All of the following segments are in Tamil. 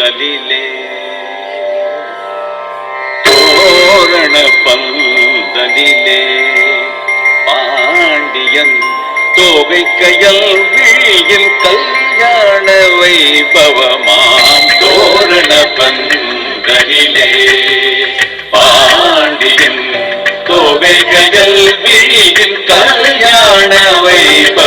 பந்தலிலே தோரண பந்தலிலே பாண்டியன் தோகை கையல் விழியில் கல்யாண வைபவமாம். தோரண பந்தலிலே பாண்டியன் தோகை கையல் விழியில் கல்யாண வைபவம்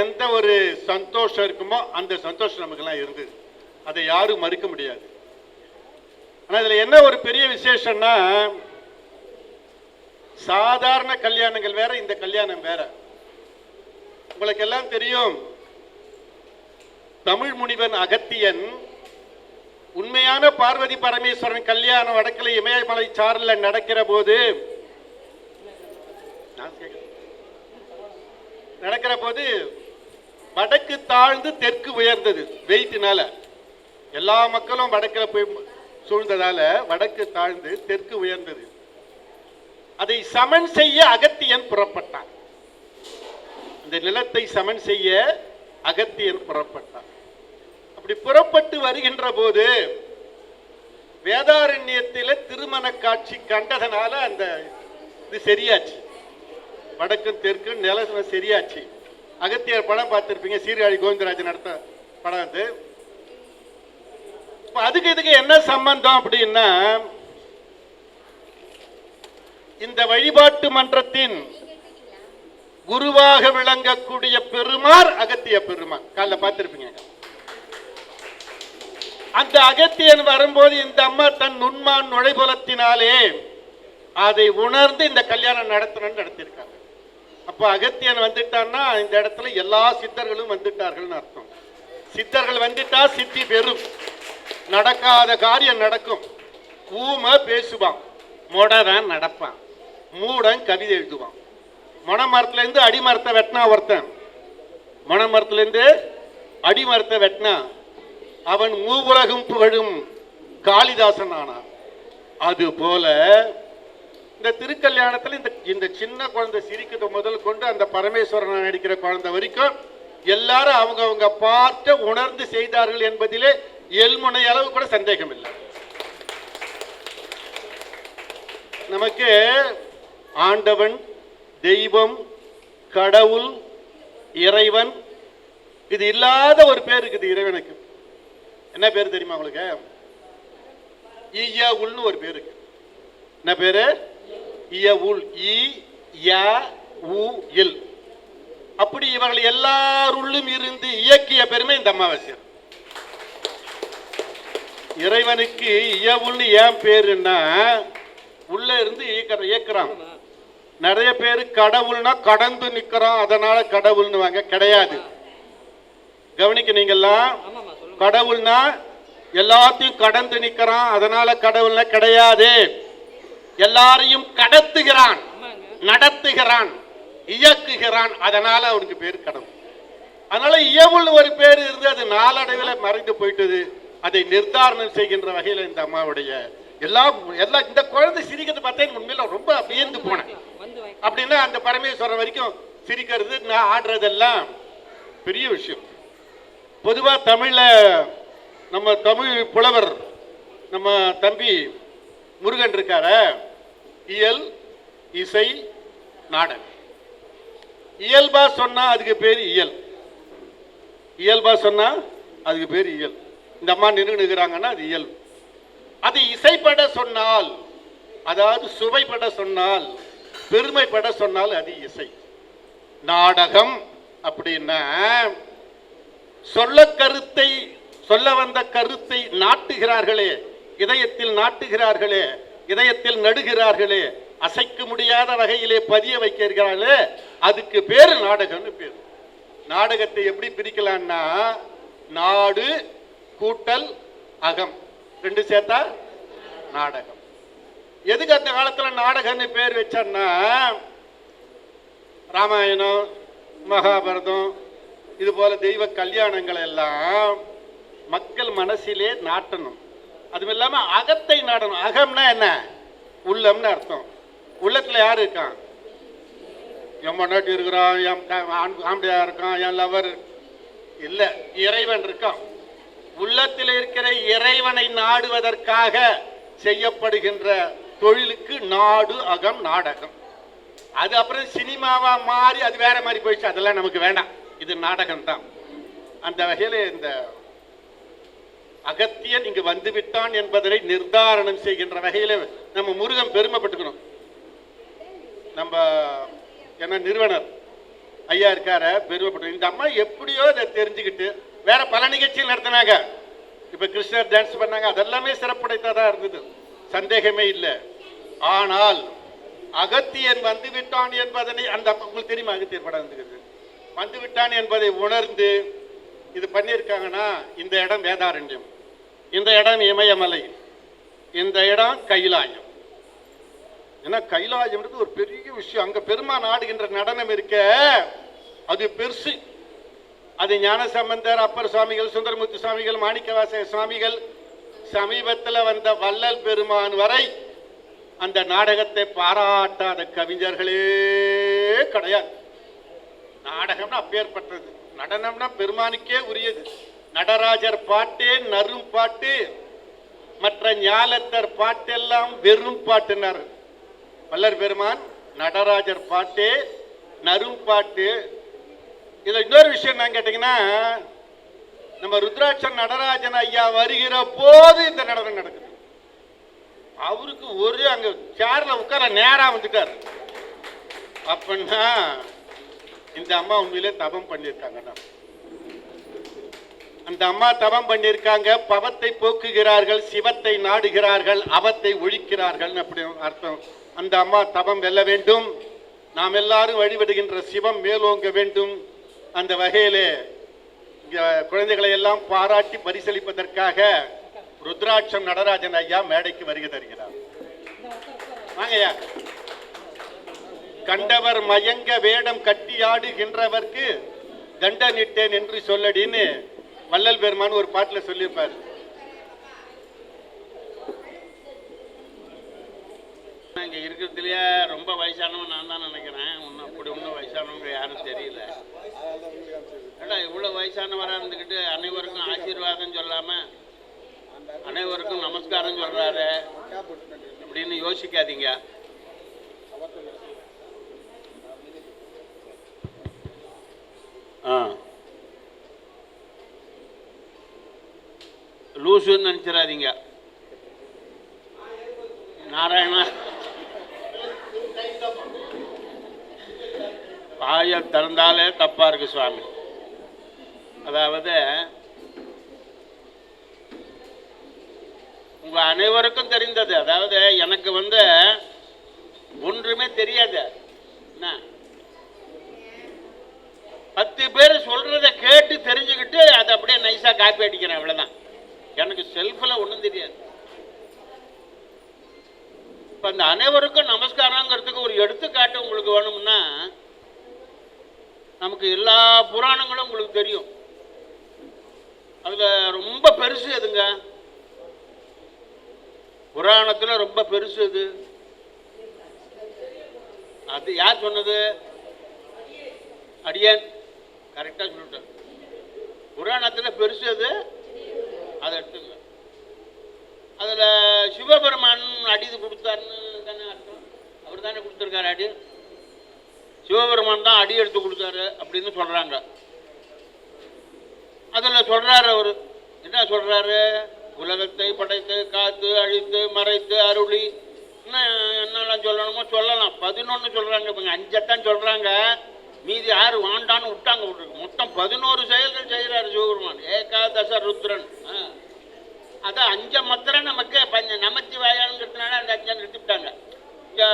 எந்த ஒரு சந்தோஷம் இருக்குமோ அந்த சந்தோஷம் நமக்கெல்லாம் இருந்தது. அதை யாரும் மறுக்க முடியாது. ஆனா இதுல என்ன ஒரு பெரிய விசேஷம்னா சாதாரண கல்யாணங்கள் வேற இந்த கல்யாணம் வேற. உங்களுக்கு எல்லாம் தெரியும் தமிழ் முனிவன் அகத்தியன் உண்மையான பார்வதி பரமேஸ்வரன் கல்யாணம் வடக்கில் இமயமலை சாரல நடக்கிற போது நான் நடக்கிற போது வடக்கு தாழ்ந்து தெற்கு உயர்ந்தது. வெயிட்டினால எல்லா மக்களும் வடக்கில் போய் சூழ்ந்ததால வடக்கு தாழ்ந்து தெற்கு உயர்ந்தது. அதை சமன் செய்ய அகத்தியன் புறப்பட்டான். இந்த நிலத்தை சமன் செய்ய அகத்தியன் புறப்பட்டான். அப்படி புறப்பட்டு வருகின்ற போது வேதாரண்யத்தில் திருமண காட்சி கண்டதனால அந்த இது சரியாச்சு. வடக்கும் தெற்கு நிலம் சரியாச்சு. அகத்தியர் படம் பார்த்திருப்பீங்க. சீர்காழி கோவிந்தராஜ் நடத்த படம் அது. அதுக்கு இதுக்கு என்ன சம்பந்தம் அப்படின்னா இந்த வழிபாட்டு மன்றத்தின் குருவாக விளங்கக்கூடிய பெருமார் அகத்திய பெருமான். காலைல பார்த்திருப்பீங்க. அந்த அகத்தியன் வரும்போது இந்த அம்மா தன் நுண்மான் நுழைபுலத்தினாலே அதை உணர்ந்து இந்த கல்யாணம் நடத்தணும்னு நடத்தியிருக்காங்க. அப்போ அகத்தியன் வந்துட்டான்னா இந்த இடத்துல எல்லா சித்தர்களும் வந்துட்டார்கள்னு அர்த்தம். சித்தர்கள் வந்துட்டா சித்தி பெறும் நடக்காத காரியம் நடக்கும். ஊம பேசுவான். மொடதான் நடப்பான். மூடன் கவிதை எழுதுவான். மணமரத்துலேருந்து அடிமரத்தை வெட்டினா ஒருத்தன். மணமரத்துலேருந்து அடிமரத்தை வெட்டினா அவன் மூவுலகும் புகழும் காளிதாசன் ஆனான். அது போல இந்த திருக்கல்யாணத்துல இந்த இந்த சின்ன குழந்தை சிரிக்கிறது முதல் கொண்டு அந்த பரமேஸ்வரன் நடிக்கிற குழந்தை வரைக்கும் எல்லாரும் அவங்க அவங்க பார்த்து உணர்ந்து செய்தார்கள் என்பதிலே எல்முனை அளவு கூட சந்தேகம் இல்லை நமக்கு ஆண்டவன் தெய்வம் கடவுள் இறைவன் இது இல்லாத ஒரு பேர் இருக்குது இறைவனுக்கு. என்ன பேர் தெரியுமா உங்களுக்கு? ஈயா உள்னு ஒரு பேர் இருக்கு. என்ன பேரு? இயவுள் இ ய உ இல். அப்படி இவர்கள் எல்லாருள்ளும் இருந்து இயக்கிய பெருமை இந்த அமாவாசையர் இறைவனுக்கு இயவுள்னு ஏன் பேருன்னா உள்ள இருந்து இயக்கிற இயக்குறான். நிறைய பேர் கடவுள்னா கடந்து நிக்கிறோம் அதனால கடவுள்னு வாங்க கிடையாது. கவனிக்க நீங்கெல்லாம் கடவுள்னா எல்லாத்தையும் கடந்து நிக்கிறான் அதனால கடவுள்னா கிடையாது. எல்லாரையும் கடத்துகிறான் நடத்துகிறான் இயக்குகிறான். அதனால அவனுக்கு பேர் கடவுள். அதனால இயவுள் ஒரு பேர் இருந்து அது நாளடைவில் மறைந்து போயிட்டது. அதை நிர்தாரணம் செய்கின்ற வகையில் இந்த அம்மாவுடைய எல்லா எல்லா இந்த குழந்தை சிரிக்கிறது பார்த்தேன். உண்மையில ரொம்ப வியந்து போனேன். அப்படின்னா அந்த பரமேஸ்வரன் வரைக்கும் சிரிக்கிறது நான் ஆடுறதெல்லாம் பெரிய விஷயம். பொதுவா தமிழ்ல நம்ம தமிழ் புலவர் நம்ம தம்பி முருகன் இருக்கார இயல் இசை நாடகம். இயல்பா சொன்னா அதுக்கு பேர் இயல். இயல்பா சொன்னா அதுக்கு பேர் இயல். இந்த அம்மா நிறுவனுகிறாங்கன்னா அது இயல். அது இசைப்பட சொன்னால் அதாவது சுவைப்பட சொன்னால் பெருமைப்பட சொன்னால் அது இசை. நாடகம் அப்படின்னா சொல்ல கருத்தை சொல்ல வந்த கருத்தை நாட்டுகிறார்களே இதயத்தில் நாட்டுகிறார்களே இதயத்தில் நடுகிறார்களே. அசைக்க முடியாத வகையிலே பதிய வைக்கிறார்களே. அதுக்கு பேரு நாடகம்னு பேர். நாடகத்தை எப்படி பிரிக்கலாம்னா நாடு கூட்டல் அகம். ரெண்டு சேர்த்தா நாடகம். எதுக்கு அந்த காலத்துல நாடகம்னு பேர் வச்சோன்னா ராமாயணம் மகாபாரதம் இது போல தெய்வ கல்யாணங்கள் எல்லாம் மக்கள் மனசிலே நாட்டணும். அதுவும் இல்லாமல் அகத்தை நாடணும். அகம்னா என்ன? உள்ளம்னு அர்த்தம். உள்ளத்தில் யார் இருக்கான் என் மொண்டாட்டி இருக்கிறான் என் க- இருக்கான் என் லவர் இல்லை இறைவன் இருக்கான் உள்ளத்தில் இருக்கிற இறைவனை நாடுவதற்காக செய்யப்படுகின்ற தொழிலுக்கு நாடு அகம் நாடகம். அது அப்புறம் சினிமாவா மாறி அது வேற மாதிரி போயிடுச்சு. அதெல்லாம் நமக்கு வேண்டாம். இது நாடகம் தான் அந்த வகையில் இந்த அகத்தியன் இங்கு வந்து விட்டான் என்பதனை நிர்தாரணம் செய்கின்ற வகையில் நம்ம முருகன் பெருமைப்பட்டுக்கணும். நம்ம என்ன நிறுவனர் ஐயா இருக்கார பெருமைப்பட்டு இந்த அம்மா எப்படியோ இதை தெரிஞ்சுக்கிட்டு வேற பல நிகழ்ச்சிகள் நடத்தினாங்க. இப்ப கிருஷ்ணர் டான்ஸ் பண்ணாங்க. அதெல்லாமே சிறப்புடைத்ததா இருந்தது. சந்தேகமே இல்லை. ஆனால் அகத்தியன் வந்து விட்டான் என்பதனை அந்த உங்களுக்கு தெரியுமா அகத்தியர் படம் வந்துக்கிறது? வந்து விட்டான் என்பதை உணர்ந்து இது பண்ணியிருக்காங்கன்னா இந்த இடம் வேதாரண்யம். இந்த இடம் இமயமலை. இந்த இடம் கைலாயம். ஏன்னா கைலாயம்ன்றது ஒரு பெரிய விஷயம். அங்க பெருமான் ஆடுகின்ற நடனம் இருக்க. அது பெருசு. அது ஞானசம்பந்தர் அப்பர் சுவாமிகள் சுந்தரமூர்த்தி சுவாமிகள் மாணிக்கவாச சுவாமிகள் சமீபத்தில் வந்த வள்ளல் பெருமான் வரை அந்த நாடகத்தை பாராட்டாத கவிஞர்களே கிடையாது. நாடகம்னா அப்பேற்பட்டது. நடனம்னா பெருமானுக்கே உரியது. நடராஜர் பாட்டு நரும் பாட்டு மற்ற ஞாலத்தர் பாட்டெல்லாம் வெறும் பாட்டுனார். வல்லர் பெருமான் நடராஜர் பாட்டு நரும் பாட்டு. இதில் இன்னொரு விஷயம் என்ன கேட்டீங்கன்னா நம்ம ருத்ராட்சன் நடராஜன் ஐயா வருகிற போது இந்த நடனம் நடக்குது. அவருக்கு ஒரு அங்கே சேரில் உட்கார நேராக வந்துட்டார். அப்படின்னா இந்த அம்மா உண்மையிலே தபம் பண்ணியிருக்காங்கண்ணா அந்த அம்மா தவம் பண்ணியிருக்காங்க பவத்தை போக்குகிறார்கள் சிவத்தை நாடுகிறார்கள் அவத்தை ஒழிக்கிறார்கள் அப்படி அர்த்தம். அந்த அம்மா தவம் வெல்ல வேண்டும். நாம் எல்லாரும் வழிபடுகின்ற சிவம் மேலோங்க வேண்டும். அந்த வகையிலே குழந்தைகளை எல்லாம் பாராட்டி பரிசளிப்பதற்காக ருத்ராட்சம் நடராஜன் ஐயா மேடைக்கு வருகை தருகிறார். வாங்கய்யா. கண்டவர் மயங்க வேடம் கட்டியாடுகின்றவர்க்கு தண்டனிட்டேன் என்று சொல்லடின்னு வள்ளல் பெருமான் ஒரு பாட்டில் சொல்லியிருப்பார். இங்கே இருக்கிறதுலையே ரொம்ப வயசானவன் நான் தான் நினைக்கிறேன். ஒன்றும் அப்படி ஒன்றும் வயசானவங்க யாரும் தெரியல. ஏடா இவ்வளோ வயசானவராக இருந்துக்கிட்டு அனைவருக்கும் ஆசீர்வாதம் சொல்லாமல் அனைவருக்கும் நமஸ்காரம் சொல்கிறாரு அப்படின்னு யோசிக்காதீங்க. ஆ. லூசுன்னு நினச்சிடாதீங்க. நாராயணா. வாயை திறந்தாலே தப்பா இருக்கு சுவாமி. அதாவது உங்க அனைவருக்கும் தெரிந்தது. அதாவது எனக்கு வந்து ஒன்றுமே தெரியாது. என்ன? பத்து பேர் சொல்றதை கேட்டு தெரிஞ்சுக்கிட்டு அதை அப்படியே நைஸாக காப்பி அடிக்கிறேன் அவ்வளவுதான். எனக்கு செல்ஃபில் ஒன்றும் தெரியாது. இப்போ அந்த அனைவருக்கும் நமஸ்காரங்கிறதுக்கு ஒரு எடுத்துக்காட்டு உங்களுக்கு வேணும்னா நமக்கு எல்லா புராணங்களும் உங்களுக்கு தெரியும். அதில் ரொம்ப பெருசு எதுங்க? புராணத்தில் ரொம்ப பெருசு எது? அது யார் சொன்னது? அடியன். கரெக்டாக சொல்லிட்டேன். புராணத்தில் பெருசு எது? அதை எடுத்துங்க அதில் சிவபெருமான் அடி கொடுத்தாருன்னு தானே அர்த்தம்? அவர் தானே கொடுத்துருக்காரு அடி? சிவபெருமான் தான் அடி எடுத்து கொடுத்தாரு அப்படின்னு சொல்கிறாங்க அதில் சொல்கிறாரு அவர். என்ன சொல்கிறாரு உலகத்தை படைத்து காத்து அழித்து மறைத்து அருளி. இன்னும் என்னெல்லாம் சொல்லணுமோ சொல்லலாம். பதினொன்று சொல்கிறாங்க இவங்க அஞ்சத்தான் சொல்கிறாங்க மீதி ஆறு வாண்டான்னு விட்டாங்க விட்டுருக்கு. மொத்தம் பதினோரு செயல்கள் செய்கிறாரு சிவபெருமான். ஏகாதச ருத்ரன். ஆ. அதான் அஞ்ச மாத்திரம் நமக்கு பஞ்ச நமச்சிவாயாங்கிறதுனால அந்த அஞ்சை நிறுத்திவிட்டாங்க இங்க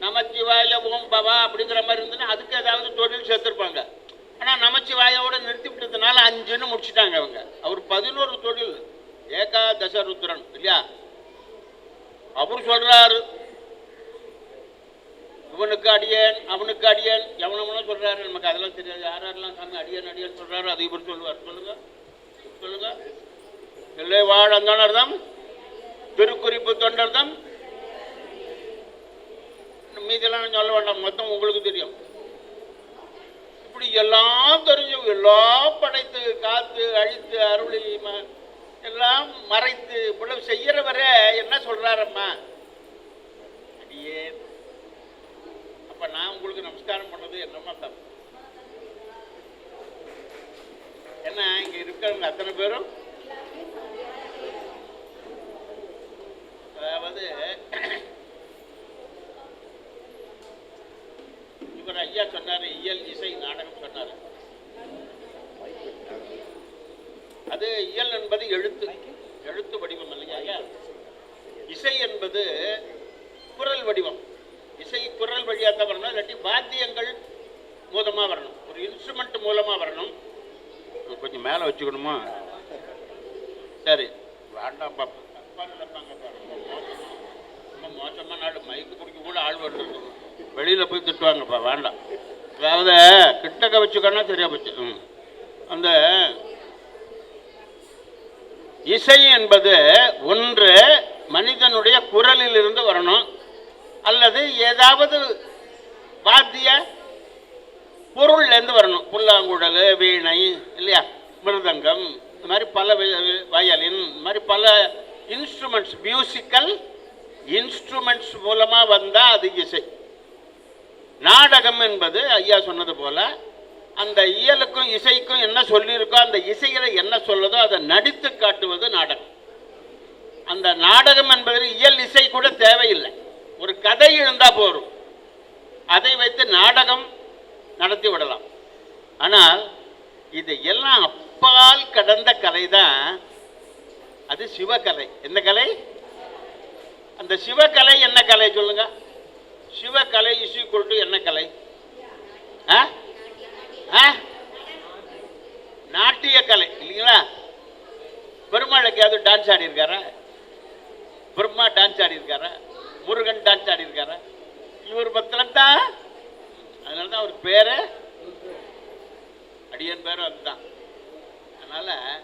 நமச்சிவாய ஓம் பவா அப்படிங்கிற மாதிரி இருந்ததுன்னா அதுக்கு ஏதாவது தொழில் சேர்த்துருப்பாங்க. ஆனால் நமச்சிவாயோட நிறுத்தி விட்டதுனால அஞ்சுன்னு முடிச்சிட்டாங்க அவங்க. அவர் பதினோரு தொழில் ஏகாதச ருத்ரன் இல்லையா? அவர் சொல்றாரு. இவனுக்கு அடியேன் அவனுக்கு அடியேன் எவனவனும் சொல்றாரு. நமக்கு அதெல்லாம் தெரியாது. யார் யாரெல்லாம் சாமி அடியேன் அடியேன் சொல்றாரு அதை இவர் சொல்லுவார். சொல்லுங்க. சொல்லுங்க. இல்லை வாழ அந்தனர்தம் திருக்குறிப்பு தொண்டர்தம். மீதெல்லாம் சொல்ல வேண்டாம் மொத்தம் உங்களுக்கு தெரியும். இப்படி எல்லாம் தெரிஞ்சு எல்லாம் படைத்து காத்து அழித்து அருளி ம- எல்லாம் மறைத்து இவ்வளவு செய்யறவரே என்ன சொல்றாரம்மா அடியே அப்ப நான் உங்களுக்கு நமஸ்காரம் பண்ணது என்னம்மா தப்பு என்ன இங்க இருக்கிறவங்க அத்தனை பேரும் அதாவது இவர ஐயா சொன்னாரு இயல் இசை நாடகம் சொன்னாரு அது இயல் என்பது எழுத்து எழுத்து வடிவம் இல்லையா ஐயா இசை என்பது குரல் வடிவம் இசை குரல் வழியாக தான் வரணும் இல்லாட்டி வாத்தியங்கள் மூலமாக வரணும் ஒரு இன்ஸ்ட்ருமெண்ட் மூலமாக வரணும் கொஞ்சம் மேலே வச்சுக்கணுமா சரி வேண்டாம் பாப்பா தப்பா நினைப்பாங்க. ரொம்ப மோசமான நாடு மைக்கு பிடிக்க கூட ஆள் வருது வெளியில் போய் திட்டுவாங்கப்பா வேண்டாம் அதாவது கிட்டக்க வச்சுக்கோன்னா சரியா போச்சு அந்த இசை என்பது ஒன்று மனிதனுடைய குரலில் இருந்து வரணும். அல்லது ஏதாவது வாத்திய பொருள்ல இருந்து வரணும். புல்லாங்குழல் வீணை இல்லையா? மிருதங்கம். இந்த மாதிரி பல வி- வயலின் இந்த மாதிரி பல இன்ஸ்ட்ருமெண்ட்ஸ் மியூசிக்கல் இன்ஸ்ட்ருமெண்ட்ஸ் மூலமாக வந்தால் அது இசை. நாடகம் என்பது ஐயா சொன்னது போல அந்த இயலுக்கும் இசைக்கும் என்ன சொல்லியிருக்கோ அந்த இசையில என்ன சொல்லுதோ அதை நடித்து காட்டுவது நாடகம். அந்த நாடகம் என்பது இயல் இசை கூட தேவையில்லை. ஒரு கதை இருந்தால் போதும் அதை வைத்து நாடகம் நடத்தி விடலாம். ஆனால் இது எல்லாம் அப்பால் கடந்த கலை தான் அது சிவகலை. என்ன கலை? அந்த சிவகலை என்ன கலை சொல்லுங்க? சிவகலை இஸ் ஈக்குவல் டு என்ன கலை? ஆ? ஆ? நாட்டிய கலை இல்லைங்களா? பெருமாளுக்கு ஏதாவது டான்ஸ் ஆடி இருக்காரா பிரம்மா டான்ஸ் ஆடி இருக்காரா முருகன் டான்ஸ் ஆடி இருக்காரா இவர் பத்திரம் தான் அதனால தான் அவர் பேரு. அடியன் பேரும் அதுதான். அதனால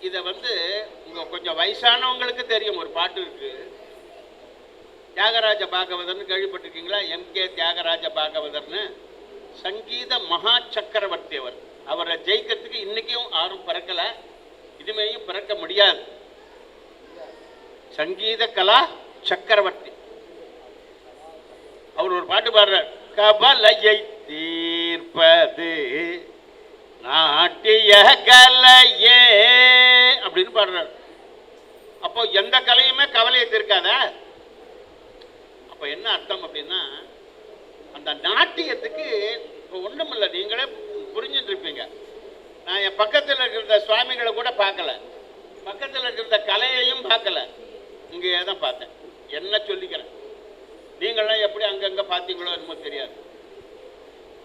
இதை வந்து உங்க கொஞ்சம் வயசானவங்களுக்கு தெரியும். ஒரு பாட்டு இருக்கு. தியாகராஜ பாகவதர்னு கேள்விப்பட்டிருக்கீங்களா? எம். கே. தியாகராஜ பாகவதர்னு. சங்கீத மகா சக்கரவர்த்தி அவர் அவரை ஜெயிக்கிறதுக்கு இன்னைக்கும் யாரும் பிறக்கல. இதுமேயும் பிறக்க முடியாது. சங்கீத கலா சக்கரவர்த்தி. அவர் ஒரு பாட்டு பாடுறார். கபலையை தீர்ப்பது நாட்டிய கலையே அப்படின்னு பாடுறாரு. அப்போ எந்த கலையுமே கவலையை தீர்க்காத. அப்போ என்ன அர்த்தம் அப்படின்னா அந்த நாட்டியத்துக்கு இப்போ ஒன்றும் இல்லை நீங்களே புரிஞ்சுட்டு இருப்பீங்க நான் என் பக்கத்தில் இருக்கிற சுவாமிகளை கூட பார்க்கல. பக்கத்தில் இருக்கிற கலையையும் பார்க்கல. இங்கேயே தான் பார்த்தேன். என்ன சொல்லிக்கிறேன்? நீங்களாம் எப்படி அங்கங்கே பார்த்தீங்களோ என்னமோ தெரியாது.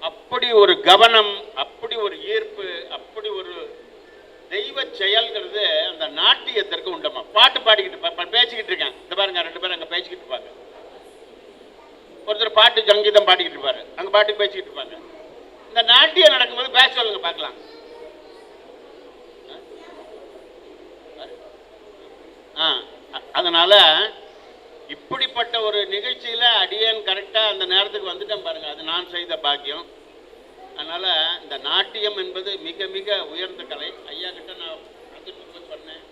அப்படி ஒரு கவனம் அப்படி ஒரு ஈர்ப்பு அப்படி ஒரு தெய்வ செயல்ங்கிறது அந்த நாட்டியத்திற்கு உண்டமா பாட்டு பாடிக்கிட்டு பா- பா- பேசிக்கிட்டு இருக்கேன். இந்த பாருங்க ரெண்டு பேரும் அங்கே பேசிக்கிட்டு இருப்பாங்க. ஒருத்தர் பாட்டு சங்கீதம் பாடிக்கிட்டு இருப்பாரு. அங்க பாட்டு பேசிக்கிட்டு இருப்பாங்க. இந்த நாட்டியம் நடக்கும்போது பேச சொல்லுங்க பார்க்கலாம். ஆ அதனால இப்படிப்பட்ட ஒரு நிகழ்ச்சியில் அடியேன் கரெக்டாக அந்த நேரத்துக்கு வந்துட்டேன் பாருங்க. அது நான் செய்த பாக்கியம். அதனால் இந்த நாட்டியம் என்பது மிக மிக உயர்ந்த கலை. ஐயா கிட்ட நான் பார்த்துட்டு பண்ணேன். சொன்னேன்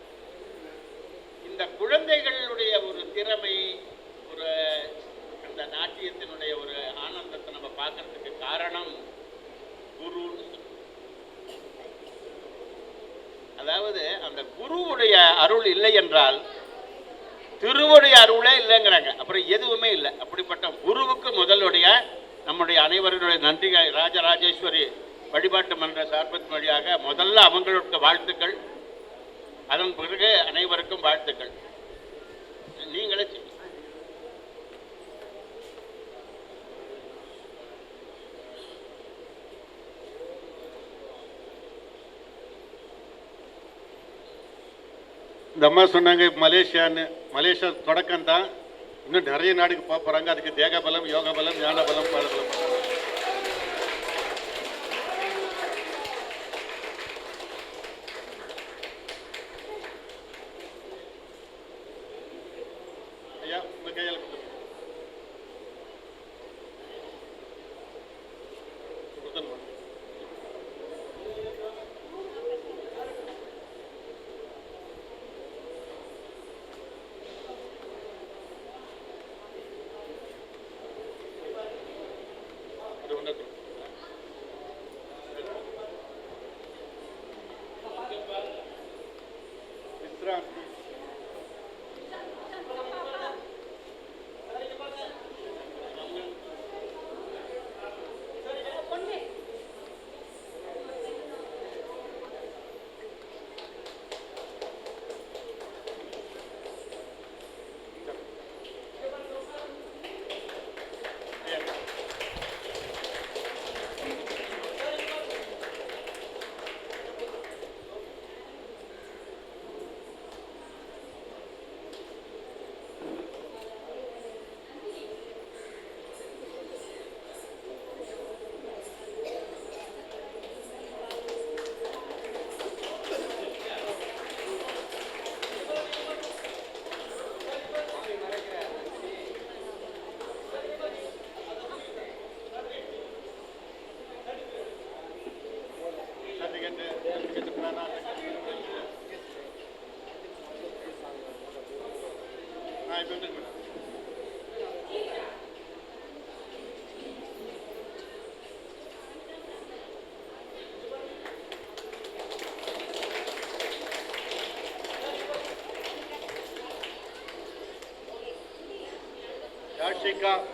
இந்த குழந்தைகளுடைய ஒரு திறமை ஒரு அந்த நாட்டியத்தினுடைய ஒரு ஆனந்தத்தை நம்ம பார்க்கறதுக்கு காரணம் குருன்னு அதாவது அந்த குருவுடைய அருள் இல்லை என்றால் திருவுடைய அருளே இல்லைங்கிறாங்க. அப்புறம் எதுவுமே இல்லை. அப்படிப்பட்ட குருவுக்கு முதலுடைய நம்முடைய அனைவருடைய நன்றி ராஜராஜேஸ்வரி வழிபாட்டு மன்ற சார்பத்தின் வழியாக முதல்ல அவங்களுக்கு வாழ்த்துக்கள். அதன் பிறகு அனைவருக்கும் வாழ்த்துக்கள் நீங்களே செய்யுங்க. இந்த அம்மா சொன்னாங்க மலேசியான்னு. மலேசியா தொடக்கம் தான் இன்னும் நிறைய நாடுக்கு போக போகிறாங்க அதுக்கு தேக பலம் யோக பலம் ஞான பலம் பால Bırakın. Jessica